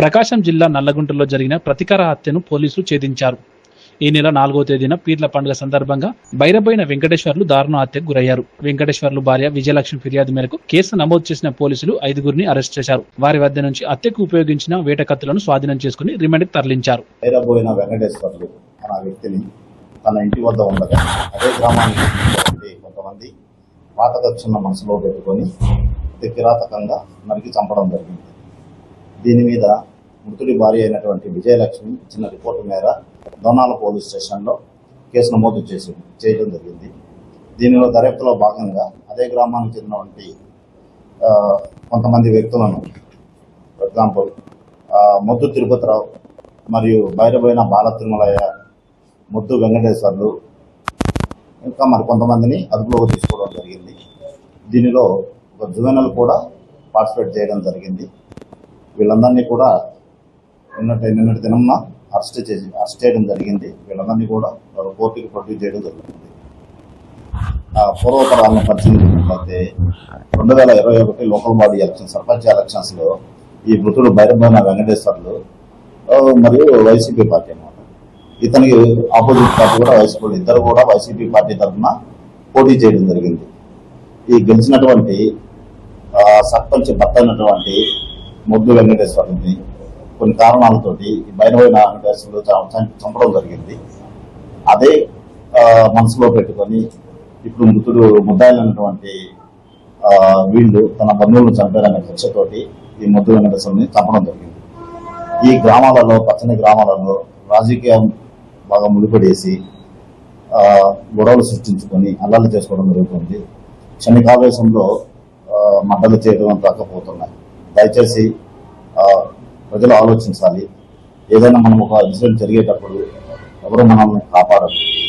ప్రకాశం జిల్లా నల్లగుంటలో జరిగిన ప్రతికార హత్యను పోలీసులు ఛేదించారు. ఈ నెల నాలుగో తేదీన పీర్ల పండుగ సందర్భంగా బైరబైన వెంకటేశ్వర్లు దారుణ హత్యకు గురయ్యారు. వెంకటేశ్వర్లు భార్య విజయలక్ష్మి ఫిర్యాదు మేరకు కేసు నమోదు చేసిన పోలీసులు ఐదుగురిని అరెస్ట్ చేశారు. వారి వద్ద నుంచి హత్యకు ఉపయోగించిన వేట కత్తులను స్వాధీనం చేసుకుని రిమాండ్కి తరలించారు. వెంకటేశ్వర్లు వ్యక్తిని తన ఇంటి వద్ద ఉండగా అదే గ్రామానికి కొంతమంది మనసులో పెట్టుకొని కిరాతకంగా నరికి చంపడం జరిగింది. దీని మీద మృతుడి భార్య అయినటువంటి విజయలక్ష్మి ఇచ్చిన రిపోర్టు మేర దోనాల పోలీస్ స్టేషన్లో కేసు నమోదు చేసి చేయడం జరిగింది. దీనిలో దర్యాప్తులో భాగంగా అదే గ్రామానికి చెందినటువంటి కొంతమంది వ్యక్తులను ఫర్ ఎగ్జాంపుల్ ముద్దు మొద్దు తిరుపతిరావు మరియు బయటపోయిన బాల తిరుమలయ్య ముద్దు వెంకటేశ్వర్లు ఇంకా మరి కొంతమందిని అదుపులోకి తీసుకోవడం జరిగింది. దీనిలో ఒక జువెనల్ కూడా పార్టిసిపేట్ చేయడం జరిగింది. వీళ్ళందరినీ కూడా నిన్నటి నిన్నటి దినంన అరెస్ట్ చేసి అరెస్ట్ చేయడం జరిగింది. వీళ్ళందరినీ కూడా కోర్టుకి ప్రొడ్యూస్ చేయడం జరుగుతుంది ఆ, పూర్వపరాలను పరిశీలించినట్లయితే రెండు వేల ఇరవై ఒకటి లోకల్ బాడీ ఎలక్షన్ సర్పంచ్ ఎలక్షన్స్లో ఈ మృతుడు భైరభవన వెంకటేశ్వర్లు మరియు వైసీపీ పార్టీ అన్నమాట. ఇతనికి ఆపోజిట్ పార్టీ కూడా వైసీపీ ఇద్దరు కూడా వైసీపీ పార్టీ తరఫున పోటీ చేయడం జరిగింది. ఈ గెలిచినటువంటి సర్పంచ్ భర్త అయినటువంటి ముద్దు వెంకటేశ్వరుని కొన్ని కారణాలతోటి ఈ వెంకటేశ్వరుడు చంపడం జరిగింది. అదే మనసులో పెట్టుకొని ఇప్పుడు మృతుడు ముద్దాయిలైనటువంటి వీళ్ళు తన బంధువులను చంపారనే కక్షతోటి ఈ ముద్దు వెంకటేశ్వరుని చంపడం జరిగింది. ఈ గ్రామాలలో పచ్చని గ్రామాలలో రాజకీయం బాగా ముడిపడేసి గొడవలు సృష్టించుకొని అల్లర్లు చేసుకోవడం జరుగుతుంది. క్షణికావేశంలో ఆ, మంటలు చేయడం రాకపోతున్నాయి దయచేసి ప్రజలు ఆలోచించాలి. ఏదైనా మనం ఒక ఇన్సిడెంట్ జరిగేటప్పుడు ఎవరు మనల్ని కాపాడరు.